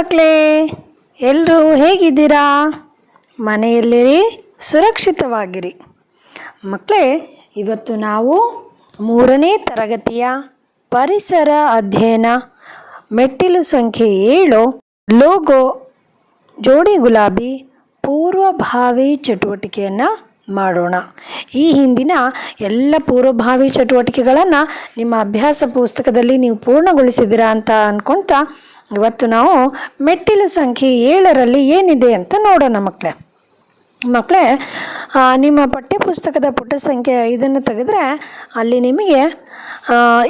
ಮಕ್ಕಳೇ ಎಲ್ಲರೂ ಹೇಗಿದ್ದೀರಾ? ಮನೆಯಲ್ಲಿರಿ, ಸುರಕ್ಷಿತವಾಗಿರಿ. ಮಕ್ಕಳೇ, ಇವತ್ತು ನಾವು ಮೂರನೇ ತರಗತಿಯ ಪರಿಸರ ಅಧ್ಯಯನ, ಮೆಟ್ಟಿಲು ಸಂಖ್ಯೆ ಏಳು, ಲೋಗೋ, ಜೋಡಿ ಗುಲಾಬಿ, ಪೂರ್ವಭಾವಿ ಚಟುವಟಿಕೆಯನ್ನು ಮಾಡೋಣ. ಈ ಹಿಂದಿನ ಎಲ್ಲ ಪೂರ್ವಭಾವಿ ಚಟುವಟಿಕೆಗಳನ್ನು ನಿಮ್ಮ ಅಭ್ಯಾಸ ಪುಸ್ತಕದಲ್ಲಿ ನೀವು ಪೂರ್ಣಗೊಳಿಸಿದ್ದೀರಾ ಅಂತ ಅಂದ್ಕೊಳ್ತಾ ಇವತ್ತು ನಾವು ಮೆಟ್ಟಿಲು ಸಂಖ್ಯೆ ಏಳರಲ್ಲಿ ಏನಿದೆ ಅಂತ ನೋಡೋಣ ಮಕ್ಕಳೇ. ಮಕ್ಕಳೇ ನಿಮ್ಮ ಪಠ್ಯಪುಸ್ತಕದ ಪುಟ ಸಂಖ್ಯೆ ಐದನ್ನು ತೆಗೆದ್ರೆ ಅಲ್ಲಿ ನಿಮಗೆ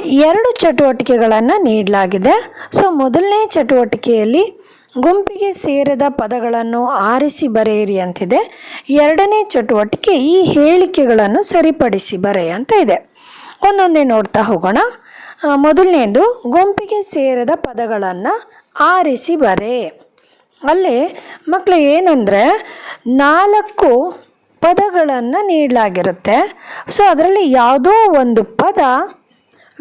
ಎರಡು ಚಟುವಟಿಕೆಗಳನ್ನು ನೀಡಲಾಗಿದೆ. ಸೊ, ಮೊದಲನೇ ಚಟುವಟಿಕೆಯಲ್ಲಿ ಗುಂಪಿಗೆ ಸೇರಿದ ಪದಗಳನ್ನು ಆರಿಸಿ ಬರೆಯಿರಿ ಅಂತಿದೆ. ಎರಡನೇ ಚಟುವಟಿಕೆ ಈ ಹೇಳಿಕೆಗಳನ್ನು ಸರಿಪಡಿಸಿ ಬರೆಯ ಅಂತ ಇದೆ. ಒಂದೊಂದೇ ನೋಡ್ತಾ ಹೋಗೋಣ. ಮೊದಲನೇದು, ಗುಂಪಿಗೆ ಸೇರದ ಪದಗಳನ್ನು ಆರಿಸಿ ಬರೆ. ಅಲ್ಲಿ ಮಕ್ಕಳು ಏನಂದರೆ, ನಾಲ್ಕು ಪದಗಳನ್ನು ನೀಡಲಾಗಿರುತ್ತೆ. ಸೊ, ಅದರಲ್ಲಿ ಯಾವುದೋ ಒಂದು ಪದ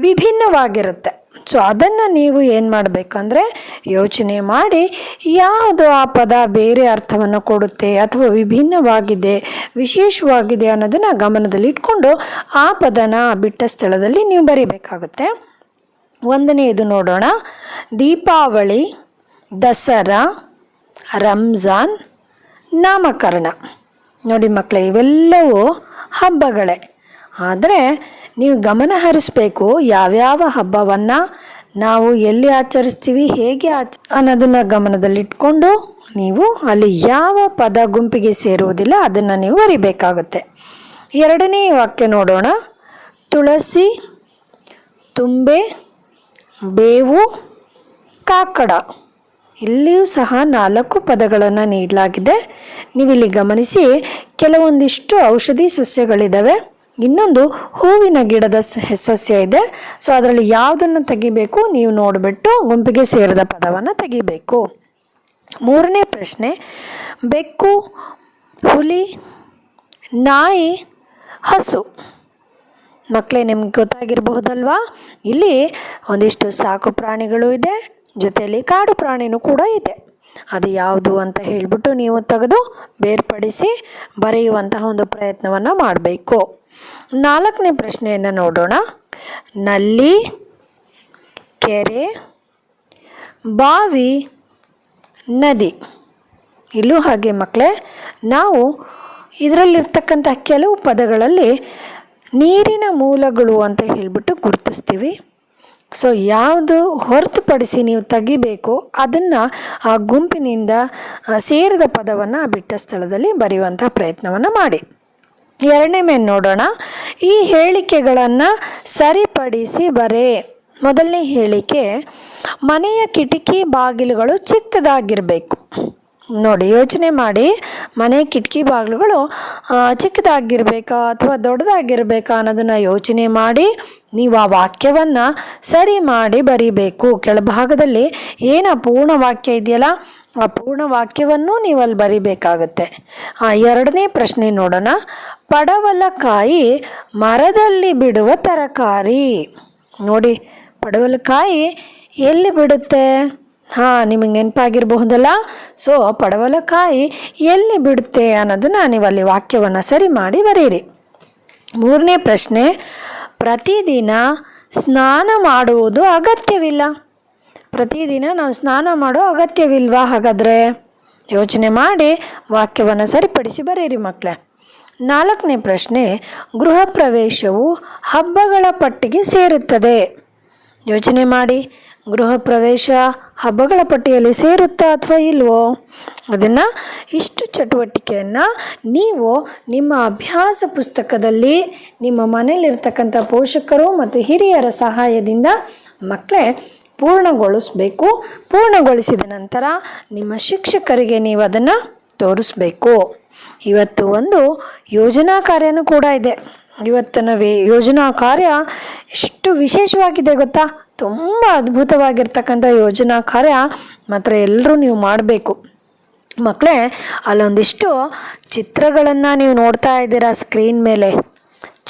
ವಿಭಿನ್ನವಾಗಿರುತ್ತೆ. ಸೊ, ಅದನ್ನು ನೀವು ಏನು ಮಾಡಬೇಕಂದ್ರೆ, ಯೋಚನೆ ಮಾಡಿ ಯಾವುದು ಆ ಪದ ಬೇರೆ ಅರ್ಥವನ್ನು ಕೊಡುತ್ತೆ ಅಥವಾ ವಿಭಿನ್ನವಾಗಿದೆ, ವಿಶೇಷವಾಗಿದೆ ಅನ್ನೋದನ್ನು ಗಮನದಲ್ಲಿಟ್ಕೊಂಡು ಆ ಪದನ ಬಿಟ್ಟ ಸ್ಥಳದಲ್ಲಿ ನೀವು ಬರಿಬೇಕಾಗುತ್ತೆ. ಒಂದನೆಯದು ನೋಡೋಣ. ದೀಪಾವಳಿ, ದಸರಾ, ರಂಜಾನ್, ನಾಮಕರಣ. ನೋಡಿ ಮಕ್ಕಳೇ, ಇವೆಲ್ಲವೂ ಹಬ್ಬಗಳೇ. ಆದರೆ ನೀವು ಗಮನ ಹರಿಸ್ಬೇಕು, ಯಾವ್ಯಾವ ಹಬ್ಬವನ್ನು ನಾವು ಎಲ್ಲಿ ಆಚರಿಸ್ತೀವಿ, ಹೇಗೆ ಆಚ, ಅನ್ನೋದನ್ನು ಗಮನದಲ್ಲಿಟ್ಕೊಂಡು ನೀವು ಅಲ್ಲಿ ಯಾವ ಪದ ಗುಂಪಿಗೆ ಸೇರುವುದಿಲ್ಲ, ಅದನ್ನು ನೀವು ಬರಿಬೇಕಾಗುತ್ತೆ. ಎರಡನೇ ವಾಕ್ಯ ನೋಡೋಣ. ತುಳಸಿ, ತುಂಬೆ ಬೇವು, ಕಾಕಡ. ಇಲ್ಲಿಯೂ ಸಹ ನಾಲ್ಕು ಪದಗಳನ್ನು ನೀಡಲಾಗಿದೆ. ನೀವಿಲ್ಲಿ ಗಮನಿಸಿ, ಕೆಲವೊಂದಿಷ್ಟು ಔಷಧಿ ಸಸ್ಯಗಳಿದ್ದಾವೆ ಇನ್ನೊಂದು ಹೂವಿನ ಗಿಡದ ಸಸ್ಯ ಇದೆ. ಸೊ, ಅದರಲ್ಲಿ ಯಾವುದನ್ನು ತೆಗಿಬೇಕು ನೀವು ನೋಡಿಬಿಟ್ಟು ಗುಂಪಿಗೆ ಸೇರಿದ ಪದವನ್ನು ತೆಗಿಬೇಕು. ಮೂರನೇ ಪ್ರಶ್ನೆ, ಬೆಕ್ಕು, ಹುಲಿ, ನಾಯಿ, ಹಸು. ಮಕ್ಕಳೇ, ನಿಮ್ಗೆ ಗೊತ್ತಾಗಿರಬಹುದಲ್ವಾ? ಇಲ್ಲಿ ಒಂದಿಷ್ಟು ಸಾಕು ಪ್ರಾಣಿಗಳು ಇದೆ, ಜೊತೆಯಲ್ಲಿ ಕಾಡು ಪ್ರಾಣಿನೂ ಕೂಡ ಇದೆ. ಅದು ಯಾವುದು ಅಂತ ಹೇಳಿಬಿಟ್ಟು ನೀವು ತೆಗೆದು ಬೇರ್ಪಡಿಸಿ ಬರೆಯುವಂತಹ ಒಂದು ಪ್ರಯತ್ನವನ್ನು ಮಾಡಬೇಕು. ನಾಲ್ಕನೇ ಪ್ರಶ್ನೆಯನ್ನು ನೋಡೋಣ. ನಲ್ಲಿ, ಕೆರೆ, ಬಾವಿ, ನದಿ. ಇಲ್ಲೂ ಹಾಗೆ ಮಕ್ಕಳೇ, ನಾವು ಇದರಲ್ಲಿರ್ತಕ್ಕಂಥ ಕೆಲವು ಪದಗಳಲ್ಲಿ ನೀರಿನ ಮೂಲಗಳು ಅಂತ ಹೇಳಿಬಿಟ್ಟು ಗುರುತಿಸ್ತೀವಿ. ಸೊ ಯಾವುದು ಹೊರತುಪಡಿಸಿ ನೀವು ತೆಗಿಬೇಕು ಅದನ್ನು ಆ ಗುಂಪಿನಿಂದ ಸೇರಿದ ಪದವನ್ನು ಬಿಟ್ಟ ಸ್ಥಳದಲ್ಲಿ ಬರೆಯುವಂಥ ಪ್ರಯತ್ನವನ್ನು ಮಾಡಿ. ಎರಡನೇ ಮೇಲೆ ನೋಡೋಣ. ಈ ಹೇಳಿಕೆಗಳನ್ನು ಸರಿಪಡಿಸಿ ಬರೆ. ಮೊದಲನೇ ಹೇಳಿಕೆ, ಮನೆಯ ಕಿಟಕಿ ಬಾಗಿಲುಗಳು ಚಿಕ್ಕದಾಗಿರಬೇಕು. ನೋಡಿ, ಯೋಚನೆ ಮಾಡಿ. ಮನೆ ಕಿಟಕಿ ಬಾಗಿಲುಗಳು ಚಿಕ್ಕದಾಗಿರಬೇಕಾ ಅಥವಾ ದೊಡ್ಡದಾಗಿರ್ಬೇಕಾ ಅನ್ನೋದನ್ನು ಯೋಚನೆ ಮಾಡಿ, ನೀವು ಆ ವಾಕ್ಯವನ್ನು ಸರಿ ಮಾಡಿ ಬರಿಬೇಕು. ಕೆಳಭಾಗದಲ್ಲಿ ಏನು ಪೂರ್ಣ ವಾಕ್ಯ ಇದೆಯಲ್ಲ, ಆ ಪೂರ್ಣ ವಾಕ್ಯವನ್ನು ನೀವು ಅಲ್ಲಿ ಬರಿಬೇಕಾಗುತ್ತೆ. ಆ, ಎರಡನೇ ಪ್ರಶ್ನೆ ನೋಡೋಣ. ಪಡವಲಕಾಯಿ ಮರದಲ್ಲಿ ಬಿಡುವ ತರಕಾರಿ. ನೋಡಿ ಪಡವಲಕಾಯಿ ಎಲ್ಲಿ ಬಿಡುತ್ತೆ? ಹಾಂ, ನಿಮಗೆ ನೆನಪಾಗಿರಬಹುದಲ್ಲ? ಸೊ ಪಡವಲಕಾಯಿ ಎಲ್ಲಿ ಬಿಡುತ್ತೆ ಅನ್ನೋದನ್ನು ನೀವು ಅಲ್ಲಿ ವಾಕ್ಯವನ್ನು ಸರಿ ಮಾಡಿ ಬರೀರಿ. ಮೂರನೇ ಪ್ರಶ್ನೆ, ಪ್ರತಿದಿನ ಸ್ನಾನ ಮಾಡುವುದು ಅಗತ್ಯವಿಲ್ಲ. ಪ್ರತಿದಿನ ನಾವು ಸ್ನಾನ ಮಾಡೋ ಅಗತ್ಯವಿಲ್ವಾ ಹಾಗಾದರೆ? ಯೋಚನೆ ಮಾಡಿ ವಾಕ್ಯವನ್ನು ಸರಿಪಡಿಸಿ ಬರೀರಿ ಮಕ್ಕಳೇ ನಾಲ್ಕನೇ ಪ್ರಶ್ನೆ, ಗೃಹ ಪ್ರವೇಶವು ಹಬ್ಬಗಳ ಪಟ್ಟಿಗೆ ಸೇರುತ್ತದೆ. ಯೋಚನೆ ಮಾಡಿ, ಗೃಹ ಪ್ರವೇಶ ಹಬ್ಬಗಳ ಪಟ್ಟಿಯಲ್ಲಿ ಸೇರುತ್ತಾ ಅಥವಾ ಇಲ್ವೋ? ಅದನ್ನು ಇಷ್ಟು ಚಟುವಟಿಕೆಯನ್ನು ನೀವು ನಿಮ್ಮ ಅಭ್ಯಾಸ ಪುಸ್ತಕದಲ್ಲಿ ನಿಮ್ಮ ಮನೆಯಲ್ಲಿರ್ತಕ್ಕಂಥ ಪೋಷಕರು ಮತ್ತು ಹಿರಿಯರ ಸಹಾಯದಿಂದ ಮಕ್ಕಳೇ ಪೂರ್ಣಗೊಳಿಸಬೇಕು. ಪೂರ್ಣಗೊಳಿಸಿದ ನಂತರ ನಿಮ್ಮ ಶಿಕ್ಷಕರಿಗೆ ನೀವು ಅದನ್ನು ತೋರಿಸ್ಬೇಕು. ಇವತ್ತು ಒಂದು ಯೋಜನಾ ಕಾರ್ಯನೂ ಕೂಡ ಇದೆ. ಇವತ್ತಿನ ವೇ ಯೋಜನಾ ಕಾರ್ಯ ಎಷ್ಟು ವಿಶೇಷವಾಗಿದೆ ಗೊತ್ತಾ? ತುಂಬ ಅದ್ಭುತವಾಗಿರ್ತಕ್ಕಂಥ ಯೋಜನಾ ಕಾರ್ಯ ಮಾತ್ರ ಎಲ್ಲರೂ ನೀವು ಮಾಡಬೇಕು. ಮಕ್ಕಳೇ ಅಲ್ಲೊಂದಿಷ್ಟು ಚಿತ್ರಗಳನ್ನು ನೀವು ನೋಡ್ತಾ ಇದ್ದೀರಾ ಸ್ಕ್ರೀನ್ ಮೇಲೆ.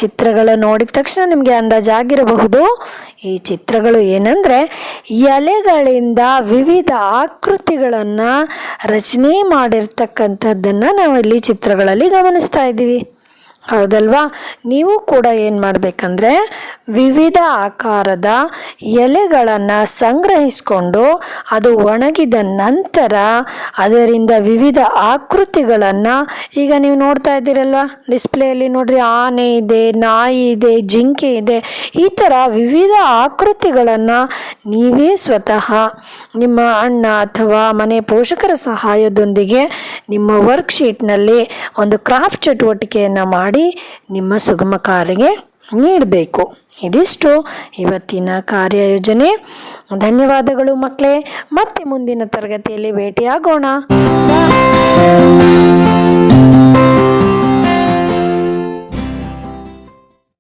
ಚಿತ್ರಗಳು ನೋಡಿದ ತಕ್ಷಣ ನಿಮಗೆ ಅಂದಾಜಾಗಿರಬಹುದು. ಈ ಚಿತ್ರಗಳು ಏನಂದರೆ ಎಲೆಗಳಿಂದ ವಿವಿಧ ಆಕೃತಿಗಳನ್ನು ರಚನೆ ಮಾಡಿರ್ತಕ್ಕಂಥದ್ದನ್ನು ನಾವು ಇಲ್ಲಿ ಚಿತ್ರಗಳಲ್ಲಿ ಗಮನಿಸ್ತಾ ಇದ್ದೀವಿ. ಹೌದಲ್ವಾ? ನೀವು ಕೂಡ ಏನು ಮಾಡಬೇಕಂದ್ರೆ ವಿವಿಧ ಆಕಾರದ ಎಲೆಗಳನ್ನು ಸಂಗ್ರಹಿಸಿಕೊಂಡು ಅದು ಒಣಗಿದ ನಂತರ ಅದರಿಂದ ವಿವಿಧ ಆಕೃತಿಗಳನ್ನು ಈಗ ನೀವು ನೋಡ್ತಾ ಇದ್ದೀರಲ್ವ? ಡಿಸ್ಪ್ಲೇಯಲ್ಲಿ ನೋಡ್ರಿ ಆನೆ ಇದೆ, ನಾಯಿ ಇದೆ, ಜಿಂಕೆ ಇದೆ. ಈ ಥರ ವಿವಿಧ ಆಕೃತಿಗಳನ್ನು ನೀವೇ ಸ್ವತಃ ನಿಮ್ಮ ಅಣ್ಣ ಅಥವಾ ಮನೆ ಪೋಷಕರ ಸಹಾಯದೊಂದಿಗೆ ನಿಮ್ಮ ವರ್ಕ್ಶೀಟ್ನಲ್ಲಿ ಒಂದು ಕ್ರಾಫ್ಟ್ ಚಟುವಟಿಕೆಯನ್ನು ಮಾಡಿ ನಿಮ್ಮ ಸುಗಮ ಕಾರಿಗೆ ನೀಡಬೇಕು ಇದಿಷ್ಟು ಇವತ್ತಿನ ಕಾರ್ಯಯೋಜನೆ. ಧನ್ಯವಾದಗಳು ಮಕ್ಕಳೇ. ಮತ್ತೆ ಮುಂದಿನ ತರಗತಿಯಲ್ಲಿ ಭೇಟಿಯಾಗೋಣ.